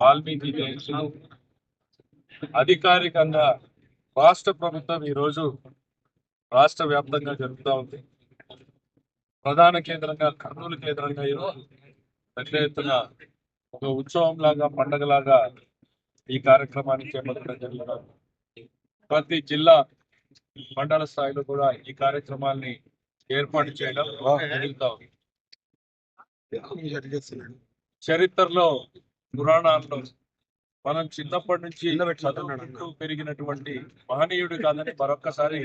వాల్మీకి అధికారికంగా రాష్ట్ర ప్రభుత్వం ఈరోజు రాష్ట్ర వ్యాప్తంగా జరుగుతూ ఉంది. ప్రధాన కేంద్రంగా కర్నూలు కేంద్రంగా ఈరోజు పెద్ద ఎత్తున ఒక ఉత్సవం లాగా పండగలాగా ఈ కార్యక్రమాన్ని చేపట్టడం జరుగుతుంది ప్రతి జిల్లా మండల స్థాయిలో కూడా ఈ కార్యక్రమాల్ని ఏర్పాటు చేయడం జరుగుతా ఉంది. చరిత్రలో పురాణాల్లో మనం చిన్నప్పటి నుంచి చదువుకుంటూ పెరిగినటువంటి మహనీయుడు కాదని మరొక్కసారి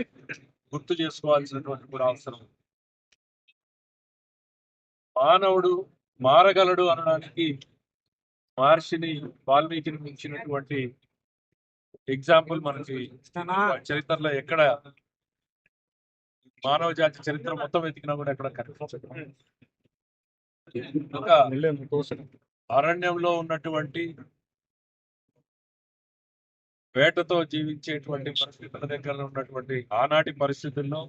గుర్తు చేసుకోవాల్సినటువంటి కూడా అవసరం మానవుడు మారగలడు అనడానికి మహర్షిని వాల్మీకిని మించినటువంటి ఎగ్జాంపుల్ మనకి చరిత్రలో ఎక్కడ మానవ జాతి చరిత్ర మొత్తం వెతికినా కూడా ఎక్కడ కనిపించదు అరణ్యంలో ఉన్నటువంటి వేటతో జీవించేటువంటి పరిస్థితుల దగ్గర ఉన్నటువంటి ఆనాటి పరిస్థితుల్లో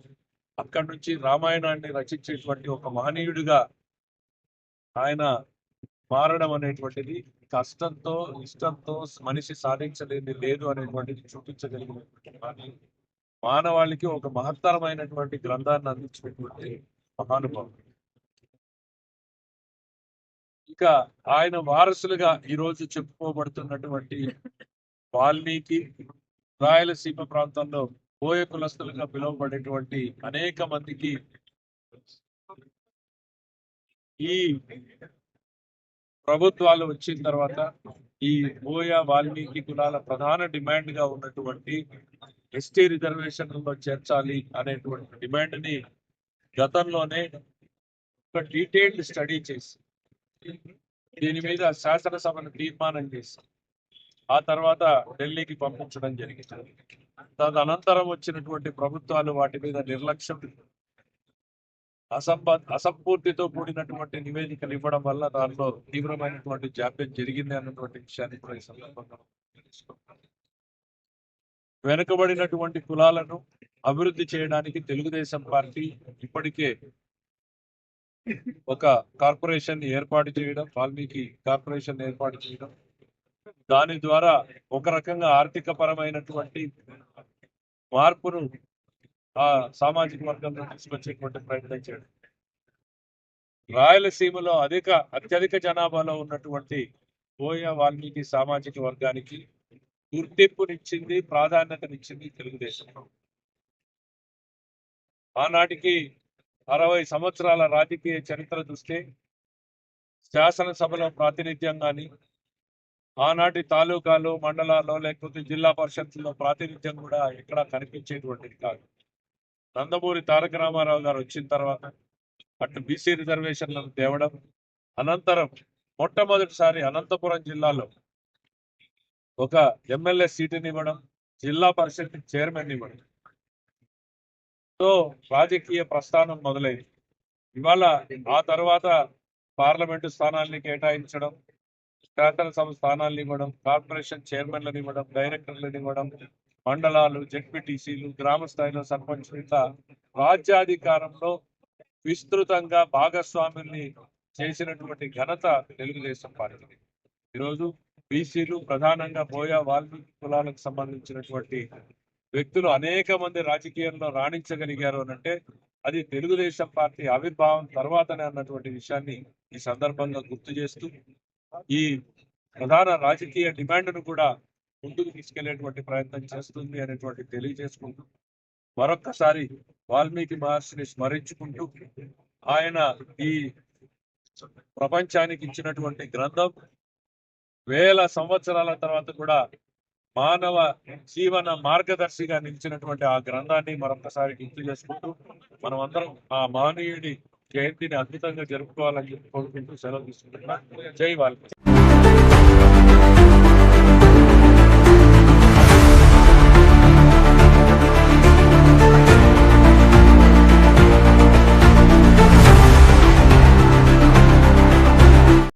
అక్కడి నుంచి రామాయణాన్ని రచించేటువంటి ఒక మహనీయుడిగా ఆయన మారడం అనేటువంటిది కష్టంతో ఇష్టంతో మనిషి సాధించలేని లేదు అనేటువంటిది చూపించగలిగినటువంటి మహనీయుడు. మానవాళికి ఒక మహత్తరమైనటువంటి గ్రంథాన్ని అందించినటువంటి మహానుభావుడు. ఇక ఆయన వారసులుగా ఈ రోజు చెప్పుకోబడుతున్నటువంటి వాల్మీకి రాయలసీమ ప్రాంతంలో పోయ కులస్తులుగా పిలువబడేటువంటి అనేక మందికి ఈ ప్రభుత్వాలు వచ్చిన తర్వాత ఈ బోయ వాల్మీకి కులాల ప్రధాన డిమాండ్గా ఉన్నటువంటి ఎస్టీ రిజర్వేషన్లలో చేర్చాలి అనేటువంటి డిమాండ్ని గతంలోనే ఒక డీటెయిల్డ్ స్టడీ చేసి దీని మీద శాసనసభను తీర్మానం చేసి ఆ తర్వాత ఢిల్లీకి పంపించడం జరిగింది. తదనంతరం వచ్చినటువంటి ప్రభుత్వాలు వాటి మీద నిర్లక్ష్యం అసంబ అసంపూర్తితో కూడినటువంటి నివేదికలు ఇవ్వడం వల్ల దానిలో తీవ్రమైనటువంటి జాప్యం జరిగింది అన్నటువంటి విషయాన్ని కూడా ఈ సందర్భంగా వెనుకబడినటువంటి కులాలను అభివృద్ధి చేయడానికి తెలుగుదేశం పార్టీ ఇప్పటికే ఒక కార్పొరేషన్ ఏర్పాటు చేయడం వాల్మీకి కార్పొరేషన్ ఏర్పాటు చేయడం. దాని ద్వారా ఒక రకంగా ఆర్థిక పరమైనటువంటి మార్పును ఆ సామాజిక వర్గంలో తీసుకొచ్చేటువంటి ప్రయత్నం చేయడం. రాయలసీమలో అధిక అత్యధిక జనాభాలో ఉన్నటువంటి బోయ వాల్మీకి సామాజిక వర్గానికి గుర్తింపునిచ్చింది ప్రాధాన్యతనిచ్చింది తెలుగుదేశం. ఆనాటికి అరవై సంవత్సరాల రాజకీయ చరిత్ర చూస్తే శాసనసభలో ప్రాతినిధ్యం కానీ ఆనాటి తాలూకాలు మండలాల్లో లేకపోతే జిల్లా పరిషత్లో ప్రాతినిధ్యం కూడా ఎక్కడా కనిపించేటువంటిది కాదు. నందమూరి తారక రామారావు గారు వచ్చిన తర్వాత అటు బీసీ రిజర్వేషన్లను తేవడం అనంతరం మొట్టమొదటిసారి అనంతపురం జిల్లాలో ఒక ఎమ్మెల్యే సీటుని ఇవ్వడం జిల్లా పరిషత్ చైర్మన్ ఇవ్వడం. తో రాజకీయ ప్రస్థానం మొదలైంది. ఇవాళ ఆ తర్వాత పార్లమెంటు స్థానాల్ని కేటాయించడం శాసనసభ స్థానాలను ఇవ్వడం కార్పొరేషన్ చైర్మన్లను ఇవ్వడం డైరెక్టర్లను ఇవ్వడం మండలాలు జెడ్పీటీసీలు గ్రామ స్థాయిలో సర్పంచ్ ఇట్లా రాజ్యాధికారంలో విస్తృతంగా భాగస్వాముల్ని చేసినటువంటి ఘనత తెలుగుదేశం పార్టీ ఈరోజు బీసీలు ప్రధానంగా బోయా వాల్మీకి కులాలకు సంబంధించినటువంటి వ్యక్తులు అనేక మంది రాజకీయంలో రాణించగలిగారు అనంటే అంటే అది తెలుగుదేశం పార్టీ ఆవిర్భావం తర్వాతనే అన్నటువంటి విషయాన్ని ఈ సందర్భంగా గుర్తు చేస్తూ ఈ ప్రధాన రాజకీయ డిమాండ్ను కూడా ముందుకు తీసుకెళ్ళేటువంటి ప్రయత్నం చేస్తుంది అనేటువంటి తెలియజేసుకుంటూ మరొక్కసారి వాల్మీకి మహర్షిని స్మరించుకుంటూ ఆయన ఈ ప్రపంచానికి ఇచ్చినటువంటి గ్రంథం వేల సంవత్సరాల తర్వాత కూడా మానవ జీవన మార్గదర్శిగా నిలిచినటువంటి ఆ గ్రంథాన్ని మరొకసారి గుర్తు చేసుకుంటూ మనం అందరం ఆ మహనీయుడి జయంతిని అద్భుతంగా జరుపుకోవాలని చెప్పి కోరుకుంటూ సెలవు తీసుకుంటున్నా. జై వాల్మీకి